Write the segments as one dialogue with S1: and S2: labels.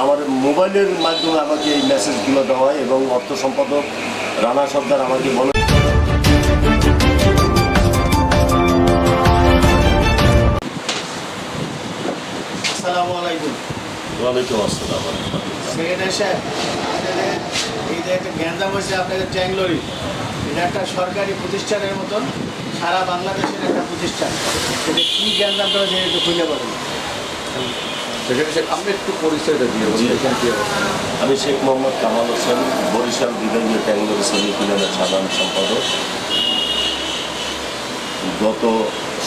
S1: আমার মোবাইলের মাধ্যমে আমাকে এই মেসেজগুলো দেওয়া হয় এবং অর্থ সম্পাদক রানা সর্দার আমাকে বলে
S2: আসসালামু আলাইকুম।
S1: ওয়ালাইকুম আসসালাম
S2: সেক্রেটারি সাহেব আপনাদের এই যে একটা গ্যাঞ্জাম হয়েছে আপনাদের ট্যাংলরি এটা একটা সরকারি প্রতিষ্ঠানের মতন সারা বাংলাদেশের একটা প্রতিষ্ঠান। এটা কী গ্যাঞ্জামটা হয়েছে একটু খুলে বলেন
S3: সেখানে সে আপনি একটু পরিচয়টা দিয়ে
S1: জি।
S3: বলুন এখানে কি
S1: আমি শেখ মোহাম্মদ কামাল হোসেন বরিশাল বিভাগীয় ট্যাঙ্গর ইউনিয়নের সাধারণ সম্পাদক গত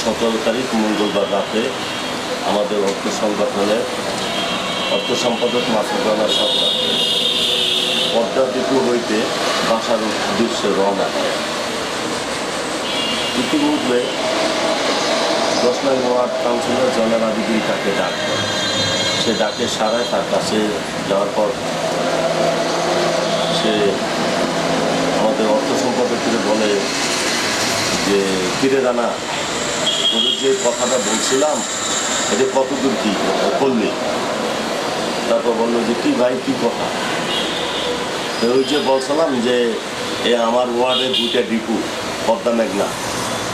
S1: সতেরো তারিখ মঙ্গলবার রাতে আমাদের অর্থ সংগঠনের অর্থ সম্পাদক মাসুদানা সরকার পদ্মা দ্বীপ হইতে বাসার উদ্দেশ্যে রওনা হয় ইতিমধ্যে দশ নং ওয়ার্ড কাউন্সিলর জনাব আবিদিন তাকে ডাক। সে ডাকে সারায়, তার কাছে যাওয়ার পর সে আমাদের অর্থ সম্পাদককে বলে যে, কিরে রানা, তোদের যে কথাটা বলছিলাম, এটা কতদূর কি করলি তারপর বলল যে, কি ভাই, কী কথা? ওই যে বলছিলাম যে, এ আমার ওয়ার্ডে দুইটা ডিপু, পদ্মা মেঘনা।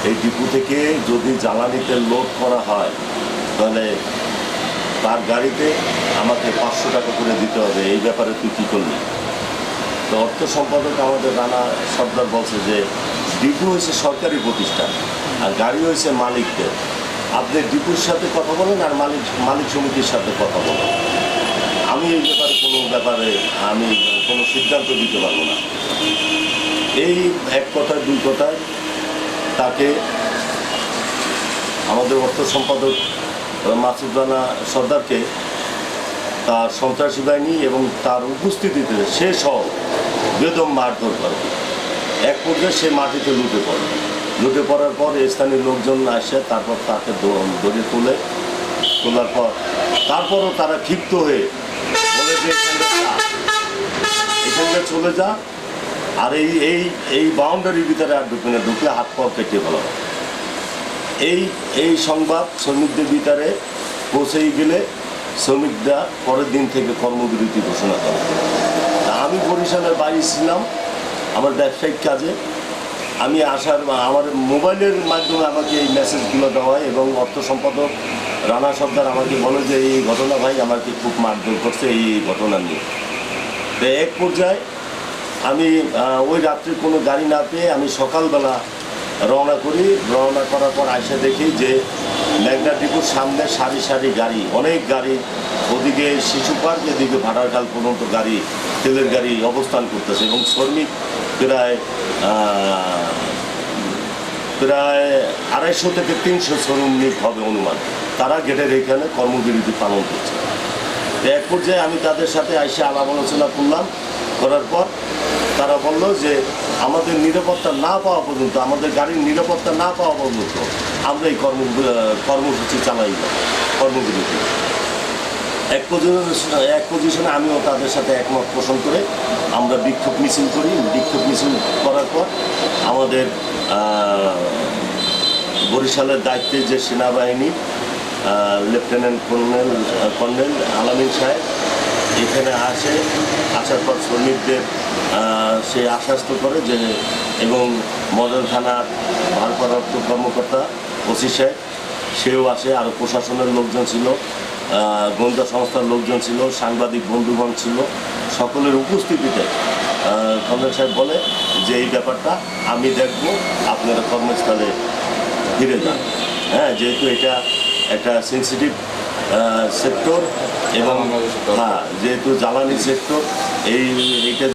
S1: এই ডিপু থেকে যদি জ্বালানিতে লোড করা হয়, তাহলে তার গাড়িতে আমাকে পাঁচশো টাকা করে দিতে হবে, এই ব্যাপারে তুই কী করলি? তো অর্থ সম্পাদক আমাদের রানা সর্দার বলছে যে, ডিপু হয়েছে সরকারি প্রতিষ্ঠান আর গাড়ি হয়েছে মালিকদের। আপনি ডিপুর সাথে কথা বলেন আর মালিক মালিক সমিতির সাথে কথা বলেন। আমি এই ব্যাপারে কোনো ব্যাপারে, আমি কোনো সিদ্ধান্ত দিতে পারব না। এই এক কথায়, দুই কথায় তাকে আমাদের অর্থ সম্পাদক মাসুদ রানা সর্দারকে তার সন্ত্রাসী বাহিনী এবং তার উপস্থিতিতে সে সহ বেদম মারধর করে। এক পর্যায়ে সে মাটিতে লুটে পড়ে। লুটে পড়ার পর স্থানীয় লোকজন আসে, তারপর তাকে ধরে তুলে। তোলার পর তারপরও তারা ক্ষিপ্ত হয়ে বলে যে এখানটা চলে যা। আর এই এই এই বাউন্ডারির ভিতরে আর ঢুকে না ঢুকলে হাত পা কেটে ফেলা। এই এই সংবাদ শ্রমিকদের ভিতরে পৌঁছেই গেলে শ্রমিকরা পরের দিন থেকে কর্মবিরতি ঘোষণা করে। আমি বরিশালের বাড়ি ছিলাম, আমার ব্যবসায়িক কাজে। আমি আসার আমার মোবাইলের মাধ্যমে আমাকে এই মেসেজগুলো দেওয়া হয় এবং অর্থ সম্পাদক রানা সর্দার আমাকে বলে যে, এই ঘটনা ভাই আমাকে খুব মারধর করছে এই ঘটনা নিয়ে। তো এক পর্যায়ে আমি ওই রাত্রে কোনো গাড়ি না পেয়ে আমি সকালবেলা রওনা করি। রওনা করার পর আইসা দেখি যে মেঘনা ডিপুর সামনে সারি সারি গাড়ি, অনেক গাড়ি। ওদিকে শিশু পার্ক, এদিকে ভাড়ারখাল পর্যন্ত গাড়ি, তেলের গাড়ি অবস্থান করতেছে এবং শ্রমিক প্রায় প্রায় আড়াইশো থেকে তিনশো শ্রমিক হবে অনুমান। তারা গেটের এখানে কর্মবিরতি পালন করছে। এক পর্যায়ে আমি তাদের সাথে আইসে আলাপ আলোচনা করলাম। করার পর তারা বলল যে আমাদের নিরাপত্তা না পাওয়া পর্যন্ত, আমাদের গাড়ির নিরাপত্তা না পাওয়া পর্যন্ত আমরা এই কর্ম, কর্মসূচি চালাই না এক পজিশনে এক পজিশনে আমিও তাদের সাথে একমত পোষণ করে আমরা বিক্ষোভ মিছিল করি। বিক্ষোভ মিছিল করার পর আমাদের বরিশালের দায়িত্বে যে সেনাবাহিনী লেফটেন্যান্ট কর্নেল কর্নেল আলামিন সাহেব এখানে আসে, আসার পর শ্রমিকদের সে আশ্বস্ত করে যে, এবং মডেল থানার ভারপ্রাপ্ত কর্মকর্তা ওসি সাহেব, সেও আসে আরও প্রশাসনের লোকজন ছিল গোয়েন্দা সংস্থার লোকজন ছিল, সাংবাদিক বন্ধুগণ ছিল, সকলের উপস্থিতিতে কর্নেল সাহেব বলে যে, এই ব্যাপারটা আমি দেখব, আপনারা কর্মস্থলে ফিরে যান। হ্যাঁ যেহেতু এটা একটা সেন্সিটিভ সেক্টর এবং হ্যাঁ যেহেতু জ্বালানি সেক্টর এই এইটা